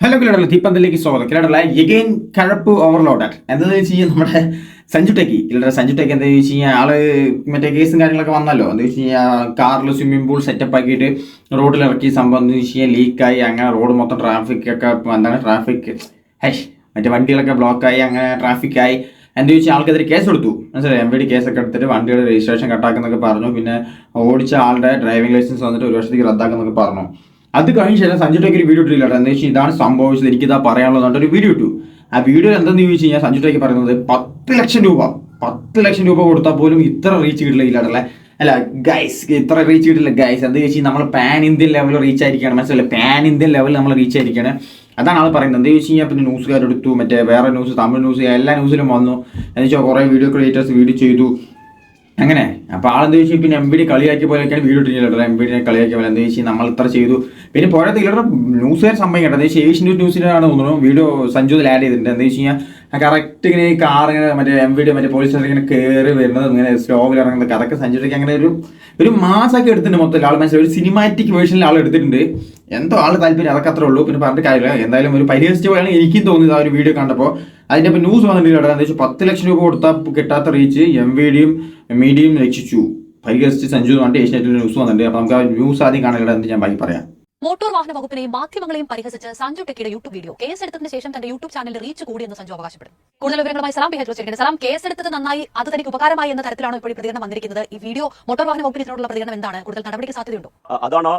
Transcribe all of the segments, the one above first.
Hello കിലടല്ല തീപ്പന്തലിലേക്ക് സ്വാഗതം. കിലടല്ല again കഴപ്പ് overloaded എന്താണെന്ന് വെച്ച് കഴിഞ്ഞാൽ നമ്മുടെ സഞ്ജു ടെക്കി കിലട സഞ്ജു ടെക്കി എന്താ വെച്ച് കഴിഞ്ഞാൽ ആൾ മറ്റേ കേസും കാര്യങ്ങളൊക്കെ വന്നല്ലോ. എന്താ വെച്ച് കഴിഞ്ഞാൽ കാറിൽ സ്വിമ്മിംഗ് പൂൾ സെറ്റപ്പ് ആക്കിയിട്ട് റോഡിൽ ഇറക്കി സംഭവം എന്താ വെച്ച് കഴിഞ്ഞാൽ ലീക്കായി അങ്ങനെ റോഡ് മൊത്തം ട്രാഫിക് ഒക്കെ എന്താണ് ട്രാഫിക് ഹൈ മറ്റേ വണ്ടികളൊക്കെ ബ്ലോക്കായി അങ്ങനെ ട്രാഫിക്കായി എന്താ ചോദിച്ചാൽ ആൾക്കെതിരെ കേസ് എടുത്തു മനസ്സിലായി? എം വി ഡി കേസൊക്കെ എടുത്തിട്ട് വണ്ടിയുടെ രജിസ്ട്രേഷൻ കട്ടാക്കുന്നൊക്കെ പറഞ്ഞു. പിന്നെ ഓടിച്ച ആളുടെ ഡ്രൈവിംഗ് ലൈസൻസ് വന്നിട്ട് ഒരു വർഷത്തേക്ക് റദ്ദാക്കുന്നൊക്കെ പറഞ്ഞു. അത് കഴിഞ്ഞ ശേഷം സഞ്ജു ടേക്ക് ഒരു വീഡിയോ ഇട്ടില്ല എന്താ വെച്ചാൽ ഇതാണ് സംഭവിച്ചത്. എനിക്കിതാ പറയാനുള്ളത് ഒരു വീഡിയോ ഇട്ടു. ആ വീഡിയോ എന്തെന്ന് ചോദിച്ചു കഴിഞ്ഞാൽ സഞ്ജു ടേക്ക് പറയുന്നത് പത്ത് ലക്ഷം രൂപ. പത്ത് ലക്ഷം രൂപ കൊടുത്താൽ പോലും ഇത്ര റീച്ച് കിട്ടില്ല ഇല്ലാടല്ലേ അല്ല? ഗൈസ് ഇത്ര റീച്ച് കിട്ടില്ല. ഗൈസ് എന്താ വെച്ചാൽ നമ്മൾ പാൻ ഇന്ത്യൻ ലെവൽ റീച്ച് ആയിരിക്കുകയാണ്. മനസ്സിലായി പാൻ ഇന്ത്യൻ ലെവൽ നമ്മൾ റീച്ച് ആയിരിക്കുകയാണ്. അതാണ് ആൾ പറയുന്നത്. എന്താ വെച്ച് കഴിഞ്ഞാൽ പിന്നെ ന്യൂസുകാരെടുത്തു മറ്റേ വേറെ ന്യൂസ് തമിഴ് ന്യൂസ് എല്ലാ ന്യൂസിലും വന്നു. എന്ന് വെച്ചാൽ കുറേ വീഡിയോ ക്രിയേറ്റേഴ്സ് വീഡിയോ ചെയ്തു. അങ്ങനെ. അപ്പോൾ ആളെന്ത് ചോദിച്ചു പിന്നെ എം ബി ഡി കളിയാക്കിയ പോലെയൊക്കെയാണ് വീഡിയോ ഇട്ടില്ല എം ബി ഡിനെ കളിയാക്കിയ പോലെ എന്താ ചോദിച്ചു നമ്മൾ ഇത്ര ചെയ്തു. പിന്നെ പോരാത്ത ഇല്ലറ ന്യൂസുകാർ സംഭവം കേട്ടോ. എന്താ ഏഷ്യൻ ന്യൂസ് ന്യൂസിലാണ് തോന്നുന്നു. വീഡിയോ സഞ്ജുതിൽ ആഡ് ചെയ്തിട്ടുണ്ട്. എന്താ വെച്ച് കഴിഞ്ഞാൽ കറക്റ്റ് ഇങ്ങനെ ഈ കാർ ഇങ്ങനെ മറ്റേ എം വി ഡി മറ്റേ പോലീസ് ഇങ്ങനെ കയറി വരുന്നത് ഇങ്ങനെ സ്ലോവിൽ ഇറങ്ങുന്നത് അതൊക്കെ സഞ്ജുലേക്ക് അങ്ങനെ ഒരു ഒരു മാസമൊക്കെ എടുത്തിട്ടുണ്ട് മൊത്തം. ആൾ മനസ്സിലായി. ഒരു സിനിമാറ്റിക് വേർഷനിൽ ആൾ എടുത്തിട്ടുണ്ട്. എന്തോ ആൾ താല്പര്യം. അതൊക്കെ അത്രേ ഉള്ളൂ. പിന്നെ പറഞ്ഞിട്ട് കാര്യമില്ല. എന്തായാലും ഒരു പരിഹസിച്ച പോലെയാണ് എനിക്കും തോന്നിയത് ആ ഒരു വീഡിയോ കണ്ടപ്പോൾ അതിന്റെ ഇപ്പോൾ ന്യൂസ് വന്നിട്ടില്ല എന്താ വെച്ചാൽ പത്ത് ലക്ഷം രൂപ കൊടുത്താൽ കിട്ടാത്ത റീച്ച് എം വി ഡിയും മീഡിയയും രക്ഷിച്ചു. പരിഹസിച്ച് സഞ്ജു എന്ന് പറഞ്ഞിട്ട് ഏഷ്യാനെറ്റിൽ ന്യൂസ് വന്നിട്ടുണ്ട്. അപ്പൊ നമുക്ക് ആ ന്യൂസ് ആദ്യം കാണാൻ എന്ത് ഞാൻ ബാക്കി പറയാം. മോട്ടോർ വാഹന വകുപ്പിനെയും മാധ്യമങ്ങളെയും പരിഹസിച്ച് സഞ്ജു ടെക്കിയുടെ യൂട്യൂബ് വീഡിയോ കേസെടുത്തതിന് ശേഷം തന്റെ യൂട്യൂബ് ചാനലിൽ റീച്ച് കൂടി എന്ന് സഞ്ജു അവകാശപ്പെടുന്നു. കൂടുതൽ വിവരങ്ങളുമായി സലാം ബിഹേജ് വെച്ചിരിക്കുന്നത് സലാം കേസെടുത്തത് നന്നായി അത് തനിക്ക് ഉപകാരമായി എന്ന തരത്തിലാണ് ഇപ്പോൾ പ്രതികരണം വന്നിരിക്കുന്നത്? ഈ വീഡിയോ മോട്ടോർ വാഹന വകുപ്പിന് ഇതിനോടുള്ള പ്രതികരണം എന്താണ്? കൂടുതൽ നടപടിക്ക് സാധ്യതയുണ്ടോ? അതാണ്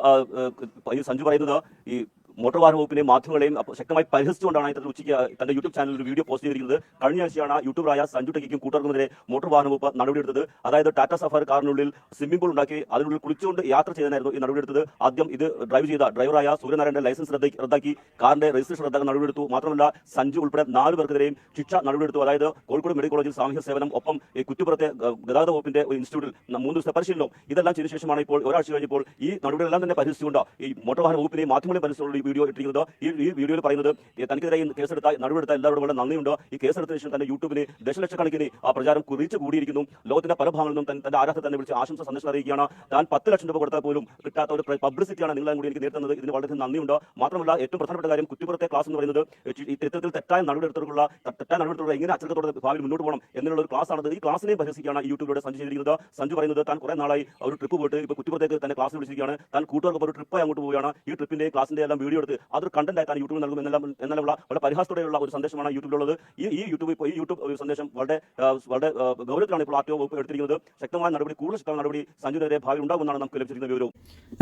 സഞ്ജു പറയുന്നത് ഈ മോട്ടോർ വാഹന വകുപ്പിനെയും മാധ്യമങ്ങളെയും ശക്തമായി പരിഹസിച്ചുകൊണ്ടാണ് ഇത്തരത്തിൽ ഉച്ചയ്ക്ക് തന്റെ യൂട്യൂബ് ചാനലിൽ ഒരു വീഡിയോ പോസ്റ്റ് ചെയ്തിരിക്കുന്നത്. കഴിഞ്ഞ ആഴ്ചയാണ് യൂട്യൂബറായ സഞ്ജു ടെക്കിക്കും കൂട്ടർക്കുമെതിരെ മോട്ടോർ വാഹന വകുപ്പ് നടപടിയെടുത്തത്. അതായത് ടാറ്റ സഫാർ കാറിനുള്ളിൽ സ്വിമ്മിംഗ് പൂൾ ഉണ്ടാക്കി അതിനുള്ളിൽ കുളിച്ചുകൊണ്ട് യാത്ര ചെയ്തതായിരുന്നു ഈ നടപടിയെടുത്തത്. ആദ്യം ഇത് ഡ്രൈവ് ചെയ്ത ഡ്രൈവറായ സൂര്യനാരായണന്റെ ലൈസൻസ് റദ്ദാക്കി- കാറിന്റെ രജിസ്ട്രേഷൻ റദ്ദാക്കാൻ നടപടിയെടുത്തു. മാത്രമല്ല സഞ്ജു ഉൾപ്പെടെ നാല് പേർക്കെതിരെയും ശിക്ഷ നടപടിയെടുത്തു. അതായത് കോഴിക്കോട് മെഡിക്കൽ കോളേജിൽ സാമൂഹ്യ സേവനം ഒപ്പം കുറ്റിപ്പുറത്തെ ഗതാഗത വകുപ്പിന്റെ ഒരു ഇൻസ്റ്റിറ്റ്യൂട്ടിൽ മൂന്ന് ദിവസത്തെ പരിശീലനം ഇതെല്ലാം ചെയ്ത ശേഷമാണ് ഇപ്പോൾ ഒരാഴ്ച കഴിഞ്ഞപ്പോൾ ഈ നടപടികളെല്ലാം തന്നെ പരിഹസിച്ചുകൊണ്ട് ഈ മോട്ടോർ വാഹന വകുപ്പിനെയും മാധ്യമങ്ങളെയും പരിഹസിച്ചുള്ള ഈ വീഡിയോ ഇട്ടിരിക്കുന്നത്. ഈ ഈ വീഡിയോയിൽ പറയുന്നത് തനിക്കെതിരെ കേസെടുത്ത നടപടിയെടുത്ത എല്ലാവരോടും വളരെ നന്ദിയുണ്ട്. ഈ കേസെടുത്ത ശേഷം തന്നെ യൂട്യൂബിന് ദശലക്ഷക്കണക്കിന് ആ പ്രചാരം കുറിച്ച് കൂടിയിരിക്കുന്നു. ലോകത്തിന്റെ പല ഭാഗങ്ങളിൽ നിന്നും തന്റെ ആരാധന തന്നെ വിളിച്ച് ആശംസ സന്ദേശം അറിയിക്കുകയാണ്. താൻ പത്ത് ലക്ഷം രൂപ കൊടുത്താൽ പോലും കിട്ടാത്ത ഒരു പബ്ലിസിറ്റിയാണ് നിങ്ങളെ കൂടി എനിക്ക് നേരിടുന്നത്. ഇതിന് വളരെ നന്ദിയുണ്ട്. മാത്രമല്ല ഏറ്റവും പ്രധാനപ്പെട്ട കാര്യം കുറ്റിപ്പുറത്തെ ക്ലാസ് എന്ന് പറയുന്നത് ഇത്തരത്തിൽ തെറ്റായ നടപടിയെടുത്തുള്ള തെറ്റായ നടപടിയെടുത്തുള്ള എങ്ങനെ അച്ചടക്കത്തോടെ ഭാവിയിൽ മുന്നോട്ട് പോകണം എന്നുള്ള ഒരു ക്ലാസ് ആണ് ഈ ക്ലാസ്സിനെ പരിഹസിക്കുകയാണ് ഈ യൂട്യൂബിലൂടെ സഞ്ജു ചെയ്തിരിക്കുന്നത്. സഞ്ജു പറയുന്നത് താൻ കുറെ നാളായി ഒരു ട്രിപ്പ് പോയിട്ട് ഇപ്പോൾ കുറ്റിപ്പുറത്തേക്ക് തന്നെ ക്ലാസ് വിളിച്ചിരിക്കുകയാണ്. താൻ കൂട്ടുകാർക്ക് ഒരു ട്രിപ്പായി അങ്ങോട്ട് പോവുകയാണ്. ഈ ട്രിപ്പിന്റെ ക്ലാസിന്റെ എല്ലാം വീഡിയോ എടുത്ത് അതൊരു കണ്ടന്റ് ആയിട്ടാണ് യൂട്യൂബിൽ നൽകും എന്നെല്ലാം എന്നെല്ലാമുള്ള വളരെ പരിഹാസത്തോടെയുള്ള ഒരു സന്ദേശമാണ് യൂട്യൂബിലുള്ളത്. ഈ ഈ യൂട്യൂബ് ഇപ്പോൾ ഈ യൂട്യൂബ് ഒരു സന്ദേശം വളരെ വളരെ ഗൗരവത്തിലാണ് ഇപ്പോൾ ആർ വകുപ്പ് എടുത്തിരിക്കുന്നത്. ശക്തമായ നടപടി കൂടുതൽ ശക്തമായ നടപടി സഞ്ജുവിനെതിരെ ഭാവി ഉണ്ടാകുമെന്നാണ് നമുക്ക് ലഭിച്ചിരിക്കുന്ന വിവരവും.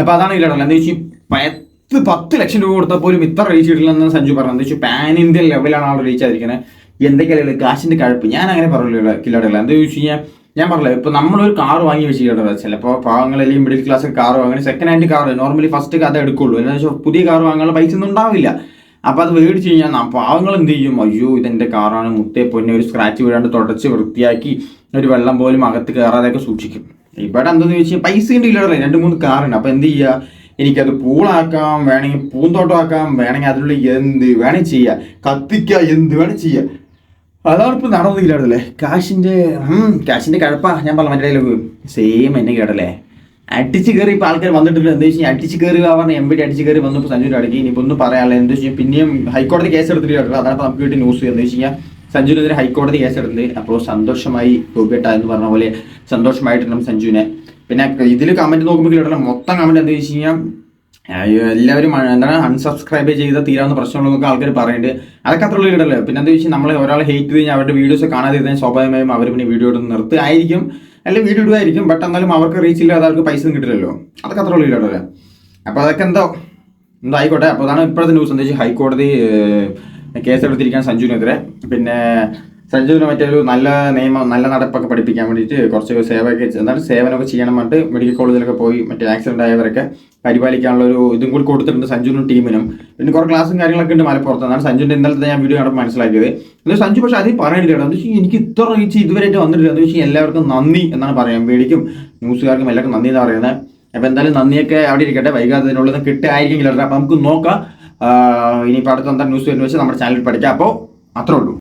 അപ്പൊ അതാണ് ഇല്ലടല്ല എന്താ വെച്ചാൽ പത്ത് ലക്ഷം രൂപ കൊടുത്താൽ പോലും ഇത്ര റീച്ച് കിട്ടില്ലെന്ന് സഞ്ജു പറഞ്ഞു എന്താ വെച്ചാൽ പാൻ ഇന്ത്യൻ ലെവലാണ് ആൾ റീച്ച് ആയിരിക്കുന്നത് എന്തൊക്കെയല്ലേ കാശിന്റെ കഴപ്പ്. ഞാൻ അങ്ങനെ പറയുള്ളൂ കില്ലടല്ല എന്താ ചോദിച്ചു കഴിഞ്ഞാൽ ഞാൻ പറഞ്ഞില്ല ഇപ്പൊ നമ്മളൊരു കാർ വാങ്ങി വെച്ചിട്ടുണ്ടോ ചിലപ്പോൾ പാവങ്ങൾ അല്ലെങ്കിൽ മിഡിൽ ക്ലാസ് കാർ വാങ്ങി second hand car normally first അത് എടുക്കുള്ളൂ. എന്താ വെച്ചാൽ പുതിയ കാർ വാങ്ങാനുള്ള പൈസ ഒന്നും ഉണ്ടാവില്ല. അപ്പൊ അത് മേടിച്ച് കഴിഞ്ഞാൽ പാവങ്ങൾ എന്ത് ചെയ്യും? അയ്യോ ഇതെന്റെ കാറാണ് മുത്തേ പൊന്നെ ഒരു സ്ക്രാച്ച് വീഴാണ്ട് തുടച്ച് വൃത്തിയാക്കി ഒരു വെള്ളം പോലും അകത്ത് കയറാതെയൊക്കെ സൂക്ഷിക്കും. ഇവിടെ എന്താന്ന് ചോദിച്ചാൽ പൈസ ഇല്ലാതെ രണ്ട് മൂന്ന് കാറുണ്ട് അപ്പൊ എന്ത് ചെയ്യുക എനിക്കത് പൂളാക്കാം വേണമെങ്കിൽ പൂന്തോട്ടമാക്കാം വേണമെങ്കിൽ അതിലുള്ള എന്ത് വേണമെങ്കിൽ ചെയ്യാം. കത്തിക്കുക എന്ത് വേണമെങ്കിൽ ചെയ്യാം. അതാണ് നടന്നു കേട്ടല്ലേ കാശിന്റെ കാശിന്റെ കഴപ്പാ. ഞാൻ പറഞ്ഞ മറ്റേ സെയിം എന്നെ കേട്ടല്ലേ? അടിച്ച് കയറി ഇപ്പൊ ആൾക്കാർ വന്നിട്ടില്ല എന്താ വെച്ചാൽ അടിച്ച് കയറി പറഞ്ഞ എം പിടി അടിച്ച് കയറി വന്നപ്പോൾ സഞ്ജുവിന്റെ അടക്കി ഇനിയിപ്പോ ഒന്നും പറയാനില്ല. എന്താ വെച്ചാൽ പിന്നെയും ഹൈക്കോടതി കേസ് എടുത്തിട്ട് അതാണ് ഇപ്പൊ നമുക്ക് കിട്ടിയ ന്യൂസ് എന്താ വെച്ച് കഴിഞ്ഞാൽ സഞ്ജുവിനെതിരെ ഹൈക്കോടതി കേസ് എടുത്തിട്ടുണ്ട്. അപ്പോൾ സന്തോഷമായി ഗോപിയേട്ട എന്ന് പറഞ്ഞ പോലെ സന്തോഷമായിട്ടുണ്ട് സഞ്ജുവിനെ. പിന്നെ ഇതിൽ കമന്റ് നോക്കുമ്പോൾ കേട്ടല്ലോ മൊത്തം കമന്റ് എന്താ വെച്ച് കഴിഞ്ഞാൽ എല്ലാവരും എന്താണ് അൺസബ്സ്ക്രൈബ് ചെയ്താൽ തീരാവുന്ന പ്രശ്നങ്ങളൊക്കെ ആൾക്കാർ പറയുന്നുണ്ട് അതൊക്കെ അത്ര ഇടല്ലേ? പിന്നെ എന്താ വെച്ചാൽ നമ്മളെ ഒരാളെ ഹേറ്റ് ചെയ്ത് അവരുടെ വീഡിയോസ് കാണാതെ ഇരുന്നാൽ സ്വാഭാവികമായും അവർ പിന്നെ വീഡിയോ ഇടുന്ന നിർത്തുമായിരിക്കും അല്ലെങ്കിൽ വീഡിയോ ഇടുമായിരിക്കും ബട്ട് എന്നാലും അവർക്ക് റീച്ച് ഇല്ലാതെ അവർക്ക് പൈസ കിട്ടില്ലല്ലോ. അതൊക്കെ അത്ര ഇടല്ലേ? അപ്പോൾ അതൊക്കെ എന്തോ എന്തോ ആയിക്കോട്ടെ. അപ്പോൾ അതാണ് ഇപ്പോഴത്തെ ന്യൂസ് എന്താ വെച്ചാൽ ഹൈക്കോടതി കേസെടുത്തിരിക്കാൻ സഞ്ജുവിനെതിരെ. പിന്നെ സഞ്ജുവിന് മറ്റൊരു നല്ല നിയമം നല്ല നടപ്പൊക്കെ പഠിപ്പിക്കാൻ വേണ്ടിയിട്ട് കുറച്ച് സേവയൊക്കെ എന്നാലും സേവനമൊക്കെ ചെയ്യണം പറഞ്ഞിട്ട് മെഡിക്കൽ കോളേജിലൊക്കെ പോയി മറ്റേ ആക്സിഡന്റ് ആയവരൊക്കെ പരിപാലിക്കാനുള്ള ഒരു ഇതും കൂടി കൊടുത്തിട്ടുണ്ട് സഞ്ജുവിനും ടീമിനും. പിന്നെ കുറേ ക്ലാസ്സും കാര്യങ്ങളൊക്കെ ഉണ്ട് മലപ്പുറത്ത്. എന്നാണ് സഞ്ജുവിന്റെ ഇന്നലത്തെ ഞാൻ വീഡിയോ കണ്ടപ്പോൾ മനസ്സിലാക്കിയത് എന്നാൽ സഞ്ജു പക്ഷേ അതിൽ പറയേണ്ടത് എന്താ വെച്ചാൽ എനിക്ക് ഇത്ര റീച്ച് ഇതുവരെയായിട്ട് വന്നിട്ടില്ല. എന്താ വെച്ചാൽ എല്ലാവർക്കും നന്ദി എന്നാണ് പറയാം വേടിക്കും ന്യൂസുകാർക്കും എല്ലാവർക്കും നന്ദി എന്ന് പറയുന്നത്. അപ്പോൾ എന്തായാലും നന്ദിയൊക്കെ അവിടെ ഇരിക്കട്ടെ. വൈകാതെ കിട്ടായിരിക്കും അപ്പോൾ നമുക്ക് നോക്കാം. ഇനി ഇനിയിപ്പോൾ അടുത്ത് എന്താ ന്യൂസ് വരുന്ന വെച്ചാൽ നമ്മുടെ ചാനലിൽ പഠിക്കാം. അപ്പോൾ അത്രേ ഉള്ളൂ.